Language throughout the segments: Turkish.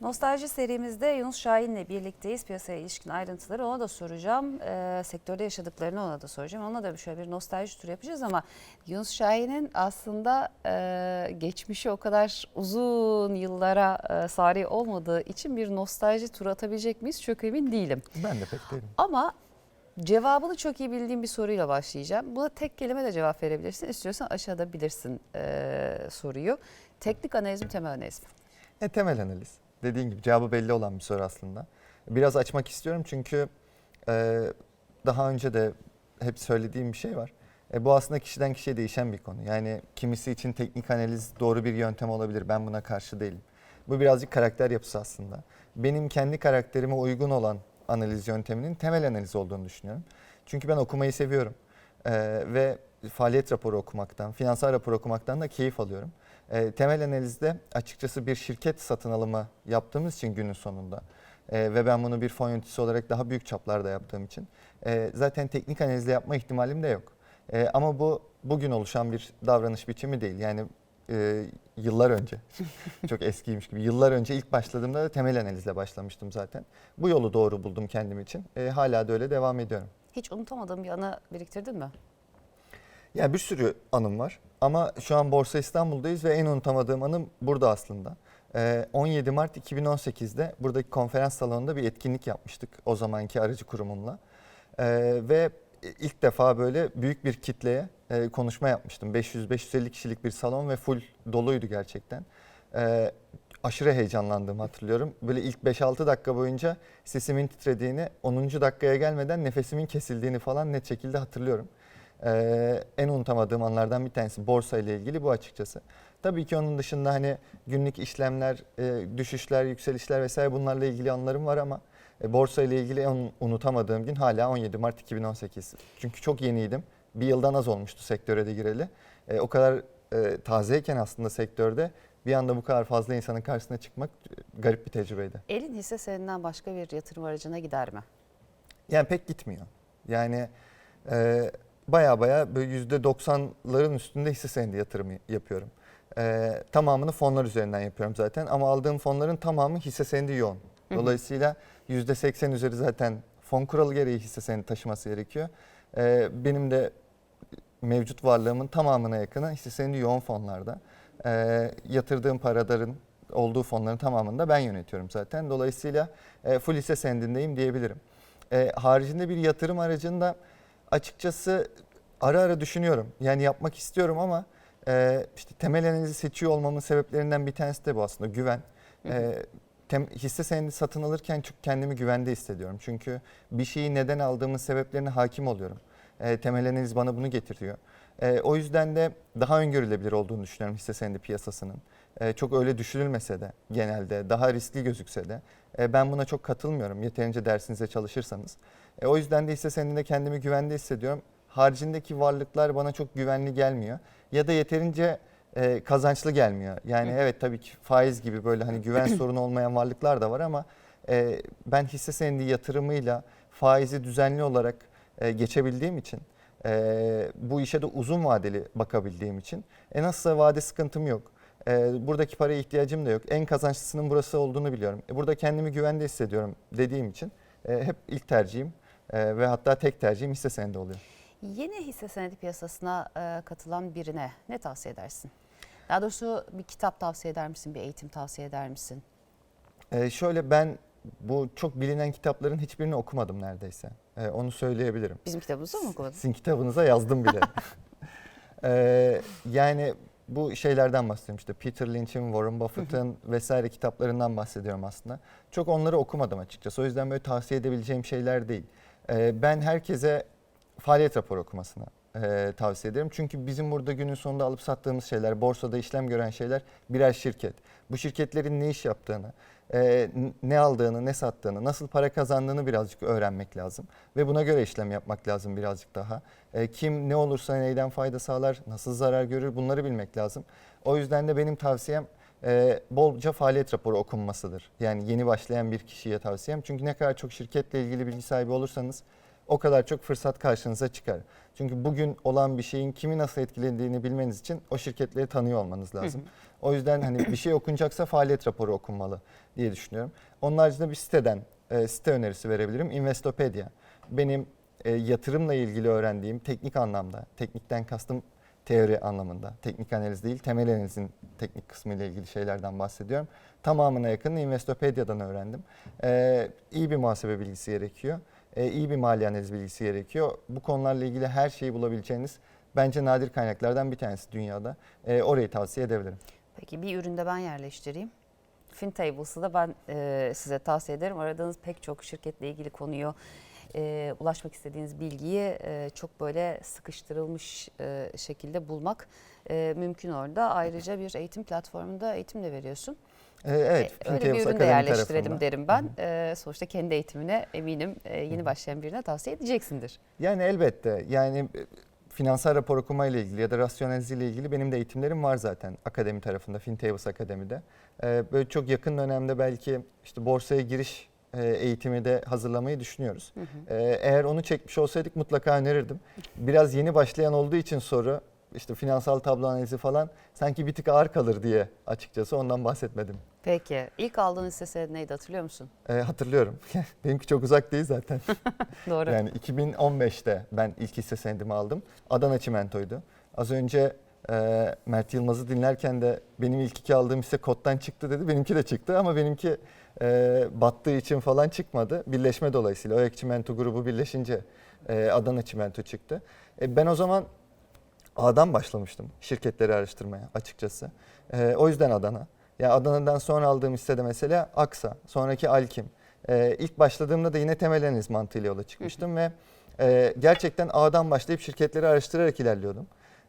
Nostalji serimizde Yunus Şahin'le birlikteyiz. Piyasaya ilişkin ayrıntıları ona da soracağım. Ee, sektörde yaşadıklarını ona da soracağım. Ona da şöyle bir nostalji turu yapacağız ama Yunus Şahin'in aslında e, geçmişi o kadar uzun yıllara e, sari olmadığı için bir nostalji turu atabilecek miyiz çok emin değilim. Ben de pek değilim. Ama cevabını çok iyi bildiğim bir soruyla başlayacağım. Buna tek kelime de cevap verebilirsin. İstiyorsan aşağıda bilirsin e, soruyu. Teknik analiz mi temel analiz mi? E, temel analiz. Dediğin gibi cevabı belli olan bir soru aslında. Biraz açmak istiyorum çünkü e, daha önce de hep söylediğim bir şey var. E, bu aslında kişiden kişiye değişen bir konu. Yani kimisi için teknik analiz doğru bir yöntem olabilir. Ben buna karşı değilim. Bu birazcık karakter yapısı aslında. Benim kendi karakterime uygun olan analiz yönteminin temel analiz olduğunu düşünüyorum. Çünkü ben okumayı seviyorum. E, ve faaliyet raporu okumaktan, finansal rapor okumaktan da keyif alıyorum. E, temel analizde açıkçası bir şirket satın alımı yaptığımız için günün sonunda e, ve ben bunu bir fon yöneticisi olarak daha büyük çaplarda yaptığım için e, zaten teknik analizle yapma ihtimalim de yok. E, ama bu bugün oluşan bir davranış biçimi değil. Yani e, yıllar önce, çok eskiymiş gibi, yıllar önce ilk başladığımda da temel analizle başlamıştım zaten. Bu yolu doğru buldum kendim için. E, hala da öyle devam ediyorum. Hiç unutamadığın bir anı biriktirdin mi? Yani bir sürü anım var ama şu an Borsa İstanbul'dayız ve en unutamadığım anım burada aslında. Ee, 17 Mart 2018'de buradaki konferans salonunda bir etkinlik yapmıştık o zamanki aracı kurumumla. Ee, ve ilk defa böyle büyük bir kitleye e, konuşma yapmıştım. 500-550 kişilik bir salon ve full doluydu gerçekten. Ee, aşırı heyecanlandığımı hatırlıyorum. Böyle ilk 5-6 dakika boyunca sesimin titrediğini, 10. dakikaya gelmeden nefesimin kesildiğini falan net şekilde hatırlıyorum. Ee, en unutamadığım anlardan bir tanesi borsa ile ilgili bu açıkçası. Tabii ki onun dışında hani günlük işlemler, e, düşüşler, yükselişler vesaire bunlarla ilgili anlarım var ama e, borsa ile ilgili en unutamadığım gün hala 17 Mart 2018. Çünkü çok yeniydim. Bir yıldan az olmuştu sektöre de gireli. E, o kadar e, tazeyken aslında sektörde bir anda bu kadar fazla insanın karşısına çıkmak e, garip bir tecrübeydi. Elin hisse senedinden başka bir yatırım aracına gider mi? Yani pek gitmiyor. Yani e, baya baya böyle %90'ların üstünde hisse senedi yatırımı yapıyorum. E, tamamını fonlar üzerinden yapıyorum zaten ama aldığım fonların tamamı hisse senedi yoğun. Dolayısıyla %80 üzeri zaten fon kuralı gereği hisse senedi taşıması gerekiyor. E, benim de mevcut varlığımın tamamına yakını hisse senedi yoğun fonlarda. E, yatırdığım paraların olduğu fonların tamamını da ben yönetiyorum zaten. Dolayısıyla e, full hisse senedindeyim diyebilirim. E, haricinde bir yatırım aracında açıkçası ara ara düşünüyorum. Yani yapmak istiyorum ama e, işte temel analizi seçiyor olmamın sebeplerinden bir tanesi de bu aslında güven. E, tem, hisse senedi satın alırken çok kendimi güvende hissediyorum. Çünkü bir şeyi neden aldığımın sebeplerine hakim oluyorum. E, temel analiz bana bunu getiriyor. E, o yüzden de daha öngörülebilir olduğunu düşünüyorum hisse senedi piyasasının. E, çok öyle düşünülmese de genelde daha riskli gözükse de e, ben buna çok katılmıyorum yeterince dersinize çalışırsanız. E, o yüzden de hisse senedinde kendimi güvende hissediyorum. Haricindeki varlıklar bana çok güvenli gelmiyor ya da yeterince kazançlı gelmiyor. Yani evet tabii ki faiz gibi böyle hani güven sorunu olmayan varlıklar da var ama ben hisse senedi yatırımıyla faizi düzenli olarak geçebildiğim için bu işe de uzun vadeli bakabildiğim için en azsa vade sıkıntım yok. E, buradaki paraya ihtiyacım da yok. En kazançlısının burası olduğunu biliyorum. E, burada kendimi güvende hissediyorum dediğim için e, hep ilk tercihim e, ve hatta tek tercihim hisse senedi oluyor. Yeni hisse senedi piyasasına e, katılan birine ne tavsiye edersin? Daha doğrusu bir kitap tavsiye eder misin? Bir eğitim tavsiye eder misin? Ee, şöyle ben bu çok bilinen kitapların hiçbirini okumadım neredeyse. Ee, onu söyleyebilirim. Bizim kitabımızı mı okudun? Sizin kitabınıza yazdım bile. Ee, yani bu şeylerden bahsediyorum işte Peter Lynch'in, Warren Buffett'ın vesaire kitaplarından bahsediyorum aslında. Çok onları okumadım açıkçası. O yüzden böyle tavsiye edebileceğim şeyler değil. Ee, ben herkese faaliyet raporu okumasını e, tavsiye ederim. Çünkü bizim burada günün sonunda alıp sattığımız şeyler, borsada işlem gören şeyler birer şirket. Bu şirketlerin ne iş yaptığını, e, ne aldığını, ne sattığını, nasıl para kazandığını birazcık öğrenmek lazım. Ve buna göre işlem yapmak lazım birazcık daha. E, kim ne olursa neyden fayda sağlar, nasıl zarar görür bunları bilmek lazım. O yüzden de benim tavsiyem e, bolca faaliyet raporu okunmasıdır. Yani yeni başlayan bir kişiye tavsiyem. Çünkü ne kadar çok şirketle ilgili bilgi sahibi olursanız o kadar çok fırsat karşınıza çıkar. Çünkü bugün olan bir şeyin kimi nasıl etkilediğini bilmeniz için o şirketleri tanıyor olmanız lazım. O yüzden hani bir şey okunacaksa faaliyet raporu okunmalı diye düşünüyorum. Onun haricinde bir siteden e, site önerisi verebilirim. Investopedia. Benim e, yatırımla ilgili öğrendiğim teknik anlamda, teknikten kastım teori anlamında, teknik analiz değil, temel analizin teknik kısmı ile ilgili şeylerden bahsediyorum. Tamamına yakın Investopedia'dan öğrendim. Ee, iyi bir muhasebe bilgisi gerekiyor. Ee, iyi bir mali analiz bilgisi gerekiyor. Bu konularla ilgili her şeyi bulabileceğiniz bence nadir kaynaklardan bir tanesi dünyada. Ee, orayı tavsiye edebilirim. Peki bir üründe ben yerleştireyim. FinTables'ı da ben e, size tavsiye ederim. Aradığınız pek çok şirketle ilgili konuyu, e, ulaşmak istediğiniz bilgiyi e, çok böyle sıkıştırılmış e, şekilde bulmak e, mümkün orada. Ayrıca bir eğitim platformunda eğitim de veriyorsun. Ee, evet, E, öyle bir Fintables ürün de Akademi yerleştirelim tarafında. derim ben. E, sonuçta kendi eğitimine eminim e, yeni başlayan birine tavsiye edeceksindir. Yani elbette. Yani e, finansal rapor okuma ile ilgili ya da rasyonalize ile ilgili benim de eğitimlerim var zaten akademi tarafında, FinTables Akademi'de. Ee, böyle çok yakın dönemde belki işte borsaya giriş eğitimi de hazırlamayı düşünüyoruz. Hı hı. Ee, eğer onu çekmiş olsaydık mutlaka önerirdim. Biraz yeni başlayan olduğu için soru işte finansal tablo analizi falan sanki bir tık ağır kalır diye açıkçası ondan bahsetmedim. Peki ilk aldığın hisse senedi neydi hatırlıyor musun? Ee, hatırlıyorum. Benimki çok uzak değil zaten. Doğru. Yani 2015'te ben ilk hisse senedimi aldım. Adana Çimento'ydu. Az önce e, Mert Yılmaz'ı dinlerken de benim ilk iki aldığım hisse kottan çıktı dedi. Benimki de çıktı ama benimki e, battığı için falan çıkmadı. Birleşme dolayısıyla OYEK Çimento grubu birleşince e, Adana Çimento çıktı. E, ben o zaman A'dan başlamıştım şirketleri araştırmaya açıkçası. E, o yüzden Adana. Ya Adana'dan sonra aldığım hisse de mesela Aksa, sonraki Alkim. E, ilk başladığımda da yine temel analiz mantığıyla yola çıkmıştım ve e, gerçekten A'dan başlayıp şirketleri araştırarak ilerliyordum.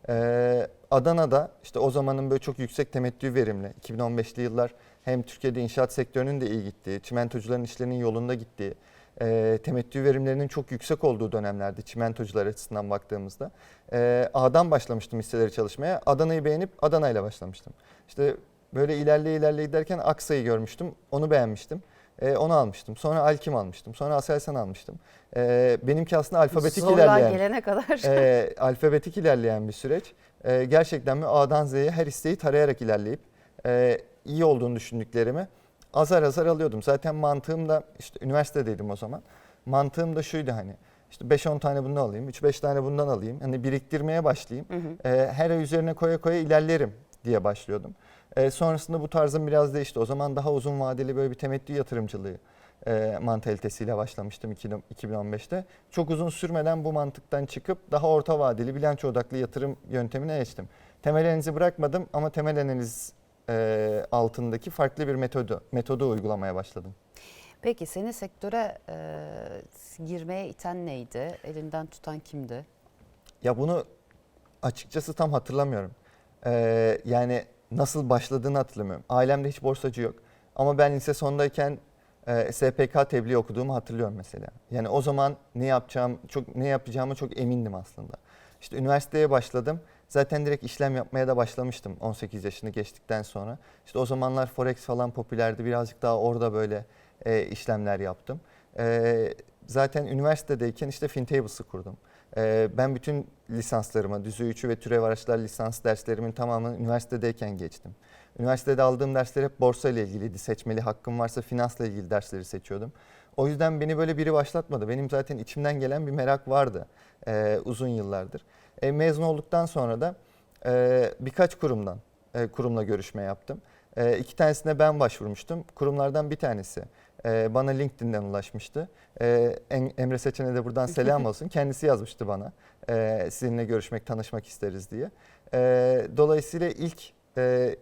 E, Adana'da işte o zamanın böyle çok yüksek temettü verimli 2015'li yıllar hem Türkiye'de inşaat sektörünün de iyi gittiği, çimentocuların işlerinin yolunda gittiği, e, temettü verimlerinin çok yüksek olduğu dönemlerde çimentocular açısından baktığımızda e, A'dan başlamıştım hisseleri çalışmaya. Adana'yı beğenip Adana ile başlamıştım. İşte böyle ilerleye ilerleye giderken Aksa'yı görmüştüm. Onu beğenmiştim. E, onu almıştım. Sonra Alkim almıştım. Sonra Aselsan almıştım. E, benimki aslında alfabetik Zorluğa ilerleyen gelene kadar. e, alfabetik ilerleyen bir süreç. E, gerçekten mi A'dan Z'ye her isteği tarayarak ilerleyip e, iyi olduğunu düşündüklerimi azar azar alıyordum. Zaten mantığım da işte üniversitedeydim o zaman. Mantığım da şuydu hani işte 5-10 tane bundan alayım, 3-5 tane bundan alayım. Hani biriktirmeye başlayayım. Hı hı. E, her ay üzerine koya koya ilerlerim diye başlıyordum. E, sonrasında bu tarzım biraz değişti. O zaman daha uzun vadeli böyle bir temettü yatırımcılığı e, mantalitesiyle başlamıştım 2015'te. Çok uzun sürmeden bu mantıktan çıkıp daha orta vadeli bilanço odaklı yatırım yöntemine geçtim. Temel analizi bırakmadım ama temel analiz e, altındaki farklı bir metodu metodu uygulamaya başladım. Peki seni sektöre e, girmeye iten neydi? Elinden tutan kimdi? Ya bunu açıkçası tam hatırlamıyorum. Ee, yani nasıl başladığını hatırlamıyorum. Ailemde hiç borsacı yok. Ama ben lise sondayken e, SPK tebliğ okuduğumu hatırlıyorum mesela. Yani o zaman ne yapacağım çok ne yapacağımı çok emindim aslında. İşte üniversiteye başladım. Zaten direkt işlem yapmaya da başlamıştım 18 yaşını geçtikten sonra. İşte o zamanlar forex falan popülerdi. Birazcık daha orada böyle e, işlemler yaptım. E, zaten üniversitedeyken işte FinTables'ı kurdum. E, ben bütün lisanslarıma, düzey 3'ü ve türev araçlar lisans derslerimin tamamını üniversitedeyken geçtim. Üniversitede aldığım dersler hep borsa ile ilgiliydi. Seçmeli hakkım varsa finansla ilgili dersleri seçiyordum. O yüzden beni böyle biri başlatmadı. Benim zaten içimden gelen bir merak vardı e, uzun yıllardır. E, mezun olduktan sonra da e, birkaç kurumdan e, kurumla görüşme yaptım. E, iki tanesine ben başvurmuştum. Kurumlardan bir tanesi e, bana LinkedIn'den ulaşmıştı. E, Em- Emre Seçen'e de buradan selam olsun. Kendisi yazmıştı bana. E, sizinle görüşmek, tanışmak isteriz diye. E, dolayısıyla ilk e,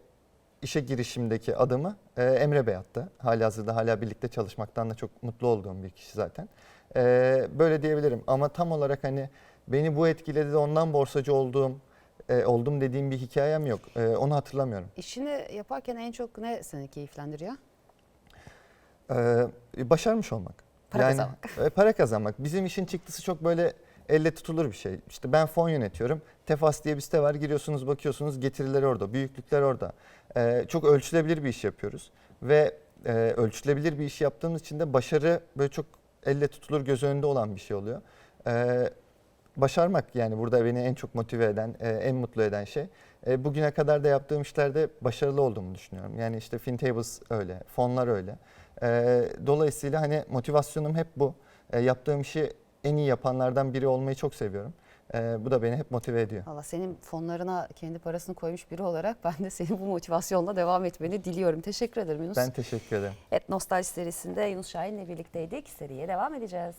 işe girişimdeki adımı e, Emre Bey attı. Halihazırda hala birlikte çalışmaktan da çok mutlu olduğum bir kişi zaten. E, böyle diyebilirim ama tam olarak hani beni bu etkiledi de ondan borsacı olduğum, e, oldum dediğim bir hikayem yok. E, onu hatırlamıyorum. İşini yaparken en çok ne seni keyiflendiriyor? Ee, başarmış olmak. Para kazanmak. e, para kazanmak. Bizim işin çıktısı çok böyle elle tutulur bir şey. İşte ben fon yönetiyorum. Tefas diye bir site var. Giriyorsunuz bakıyorsunuz getirileri orada, büyüklükler orada. Ee, çok ölçülebilir bir iş yapıyoruz. Ve e, ölçülebilir bir iş yaptığımız için de başarı böyle çok elle tutulur göz önünde olan bir şey oluyor. Ee, başarmak yani burada beni en çok motive eden, e, en mutlu eden şey. E, bugüne kadar da yaptığım işlerde başarılı olduğumu düşünüyorum. Yani işte FinTables öyle, fonlar öyle. E, dolayısıyla hani motivasyonum hep bu. E, yaptığım işi en iyi yapanlardan biri olmayı çok seviyorum. E, bu da beni hep motive ediyor. Valla senin fonlarına kendi parasını koymuş biri olarak ben de senin bu motivasyonla devam etmeni diliyorum. Teşekkür ederim Yunus. Ben teşekkür ederim. Evet Nostalji serisinde Yunus Şahin'le birlikteydik. Seriye devam edeceğiz.